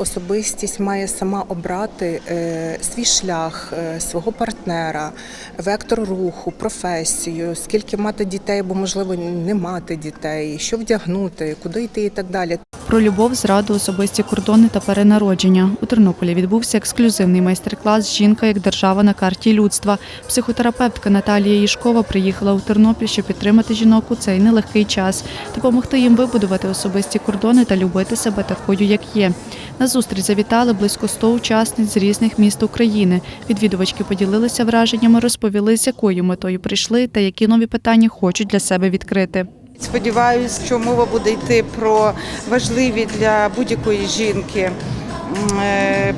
Особистість має сама обрати е, свій шлях, е, свого партнера, вектор руху, професію, скільки мати дітей, бо можливо не мати дітей, що вдягнути, куди йти і так далі. Про любов, зраду, особисті кордони та перенародження. У Тернополі відбувся ексклюзивний майстер-клас Жінка як держава на карті людства. Психотерапевтка Наталія Їшкова приїхала у Тернопіль, щоб підтримати жінок у цей нелегкий час, допомогти їм вибудувати особисті кордони та любити себе такою, як є. На зустріч завітали близько 100 учасниць з різних міст України. Відвідувачки поділилися враженнями, розповіли, з якою метою прийшли та які нові питання хочуть для себе відкрити. Сподіваюсь, що мова буде йти про важливі для будь-якої жінки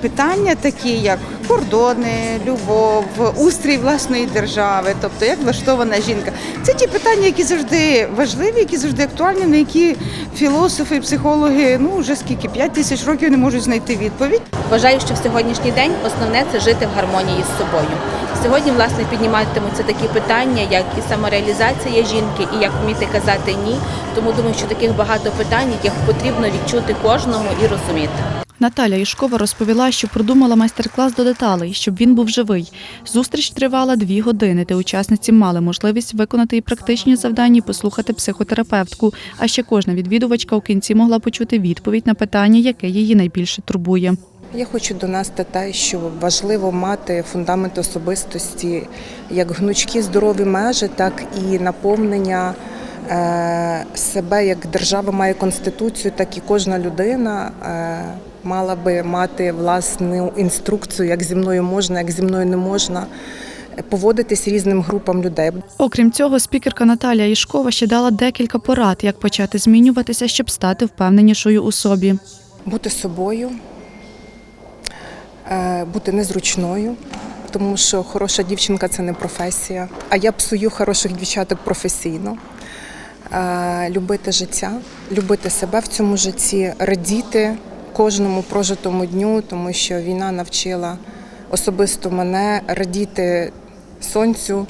питання, такі як кордони, любов, устрій власної держави, тобто як влаштована жінка. Це ті питання, які завжди важливі, які завжди актуальні, на які філософи, психологи ну вже скільки 5 тисяч років не можуть знайти відповідь. Вважаю, що в сьогоднішній день основне це жити в гармонії з собою. Сьогодні, власне, підніматимуться такі питання, як і самореалізація жінки, і як вміти казати ні. Тому думаю, що таких багато питань, яких потрібно відчути кожному і розуміти. Наталя Ішкова розповіла, що продумала майстер-клас до деталей, щоб він був живий. Зустріч тривала дві години, де учасниці мали можливість виконати і практичні завдання, і послухати психотерапевтку. А ще кожна відвідувачка у кінці могла почути відповідь на питання, яке її найбільше турбує. Я хочу донести те, що важливо мати фундамент особистості, як гнучкі здорові межі, так і наповнення е, себе як держава має конституцію, так і кожна людина е, мала би мати власну інструкцію, як зі мною можна, як зі мною не можна. е, Поводитись різним групам людей. Окрім цього, спікерка Наталія Ішкова ще дала декілька порад, як почати змінюватися, щоб стати впевненішою у собі. бути собою, е, бути незручною, тому що хороша дівчинка це не професія. А я псую хороших дівчаток професійно. Е, Любити життя, любити себе в цьому житті, радіти кожному прожитому дню, тому що війна навчила особисто мене радіти сонцю,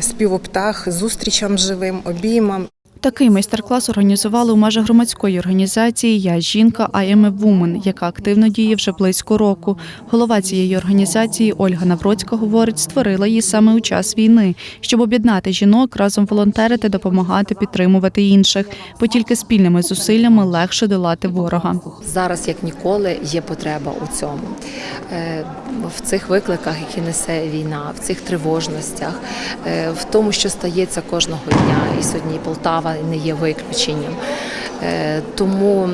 співоптах, зустрічам живим, обіймам. Такий майстер-клас організували у межах громадської організації Я жінка am a яка активно діє вже близько року. Голова цієї організації Ольга Навроцька говорить, створила її саме у час війни, щоб об'єднати жінок, разом волонтерити, допомагати, підтримувати інших, бо тільки спільними зусиллями легше долати ворога. Зараз, як ніколи, є потреба у цьому. Е, В цих викликах, які несе війна, в цих тривожностях, е, в тому, що стається кожного дня, і сьогодні Полтава не є виключенням. Е, Тому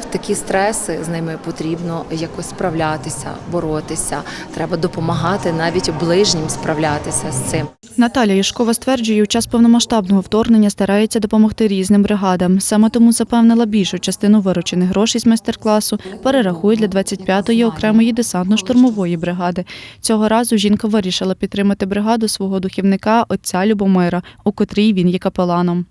в такі стреси з ними потрібно якось справлятися, боротися. Треба допомагати навіть ближнім справлятися з цим. Наталія Ішкова стверджує, у час повномасштабного вторгнення старається допомогти різним бригадам. Саме тому запевнила більшу частину виручених грошей з майстер-класу перерахує для 25-ї окремої десантно-штурмової бригади. Цього разу жінка вирішила підтримати бригаду свого духівника отця Любомира, у котрій він є капеланом.